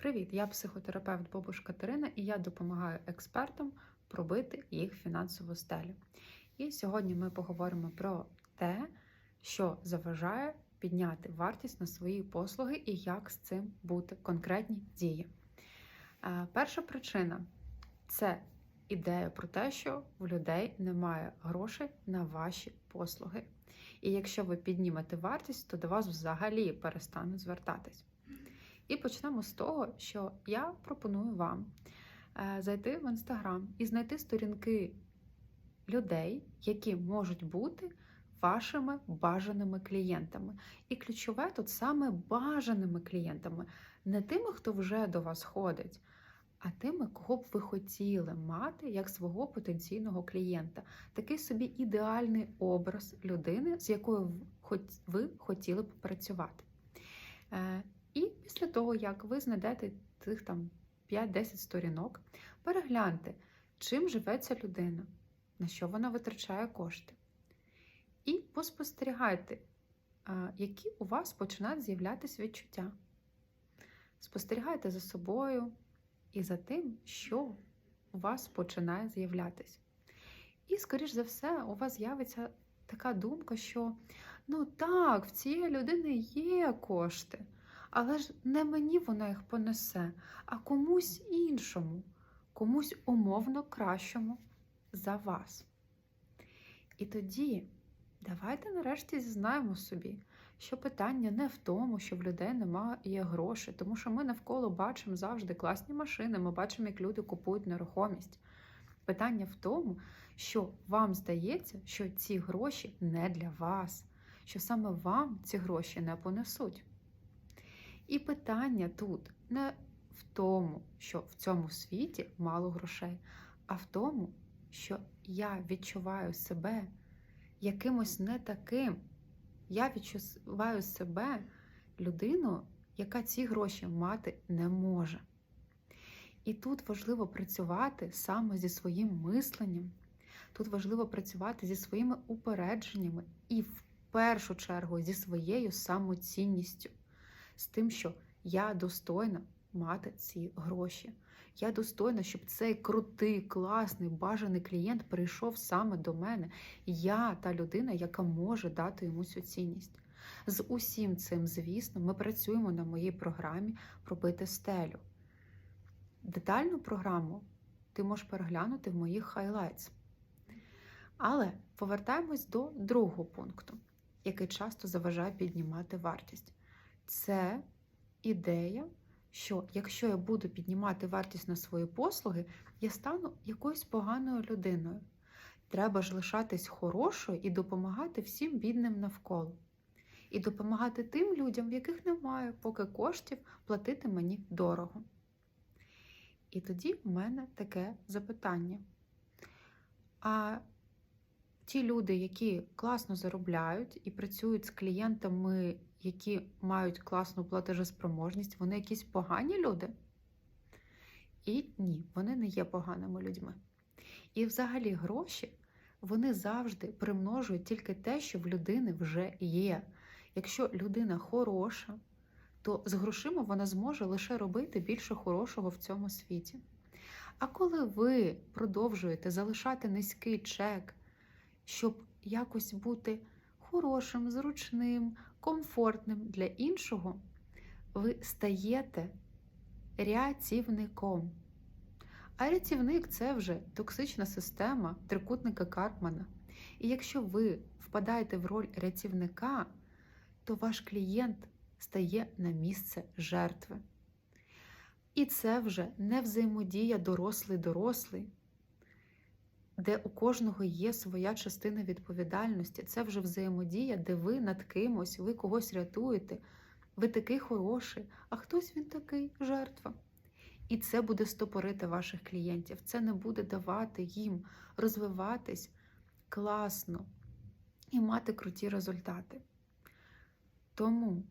Привіт! Я психотерапевт Бобуш Катерина і я допомагаю експертам пробити їх фінансову стелю. І сьогодні ми поговоримо про те, що заважає підняти вартість на свої послуги і як з цим бути конкретні дії. Е, Перша причина це ідея про те, що в людей немає грошей на ваші послуги. І якщо ви піднімете вартість, то до вас взагалі перестануть звертатись. І почнемо з того, що я пропоную вам е, зайти в інстаграм і знайти сторінки людей, які можуть бути вашими бажаними клієнтами. І ключове тут саме бажаними клієнтами, не тими, хто вже до вас ходить, а тими, кого б ви хотіли мати як свого потенційного клієнта. Такий собі ідеальний образ людини, з якою ви хотіли б працювати. І після того, як ви знайдете цих там 5-10 сторінок, перегляньте, чим живе ця людина, на що вона витрачає кошти. І поспостерігайте, які у вас починають з'являтися відчуття. Спостерігайте за собою і за тим, що у вас починає з'являтися. І, скоріш за все, у вас з'явиться така думка, що ну так, в цієї людини є кошти. Але ж не мені вона їх понесе, а комусь іншому, комусь умовно кращому за вас. І тоді давайте нарешті зізнаємо собі, що питання не в тому, що в людей немає грошей, тому що ми навколо бачимо завжди класні машини, ми бачимо, як люди купують нерухомість. Питання в тому, що вам здається, що ці гроші не для вас, що саме вам ці гроші не понесуть. І питання тут не в тому, що в цьому світі мало грошей, а в тому, що я відчуваю себе якимось не таким. Я відчуваю себе людиною, яка ці гроші мати не може. І тут важливо працювати саме зі своїм мисленням. Тут важливо працювати зі своїми упередженнями і в першу чергу зі своєю самоцінністю з тим, що я достойна мати ці гроші. Я достойна, щоб цей крутий, класний, бажаний клієнт прийшов саме до мене. Я та людина, яка може дати йому цю цінність. З усім цим, звісно, ми працюємо на моїй програмі пробити стелю. Детальну програму ти можеш переглянути в моїх хайлайтс. Але повертаємось до другого пункту, який часто заважає піднімати вартість це ідея, що якщо я буду піднімати вартість на свої послуги, я стану якоюсь поганою людиною. Треба ж лишатись хорошою і допомагати всім бідним навколо. І допомагати тим людям, в яких немає поки коштів платити мені дорого. І тоді в мене таке запитання. А ті люди, які класно заробляють і працюють з клієнтами, які мають класну платежеспроможність, вони якісь погані люди? І ні, вони не є поганими людьми. І взагалі гроші вони завжди примножують тільки те, що в людини вже є. Якщо людина хороша, то з грошима вона зможе лише робити більше хорошого в цьому світі. А коли ви продовжуєте залишати низький чек, щоб якось бути хорошим, зручним, комфортним для іншого, ви стаєте рятівником. А рятівник це вже токсична система трикутника Карпмана. І якщо ви впадаєте в роль рятівника, то ваш клієнт стає на місце жертви. І це вже не взаємодія дорослий-дорослий, де у кожного є своя частина відповідальності. Це вже взаємодія, де ви над кимось, ви когось рятуєте, ви такий хороший, а хтось він такий жертва. І це буде стопорити ваших клієнтів. Це не буде давати їм розвиватись класно і мати круті результати. Тому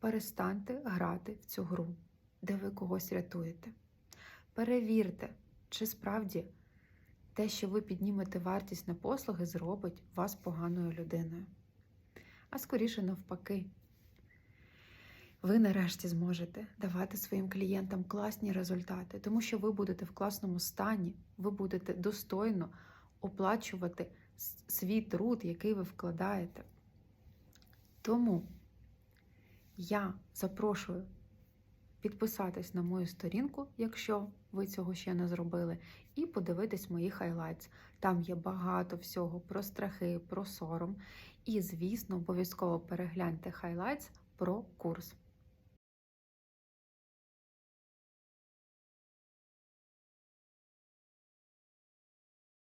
перестаньте грати в цю гру, де ви когось рятуєте. Перевірте, чи справді те, що ви піднімете вартість на послуги, зробить вас поганою людиною. А скоріше навпаки. ви нарешті зможете давати своїм клієнтам класні результати, тому що ви будете в класному стані, ви будете достойно оплачувати свій труд, який ви вкладаєте. Тому я запрошую підписатись на мою сторінку, якщо ви цього ще не зробили, і подивитись мої хайлайтс. Там є багато всього про страхи, про сором. І, звісно, обов'язково перегляньте хайлайтс про курс.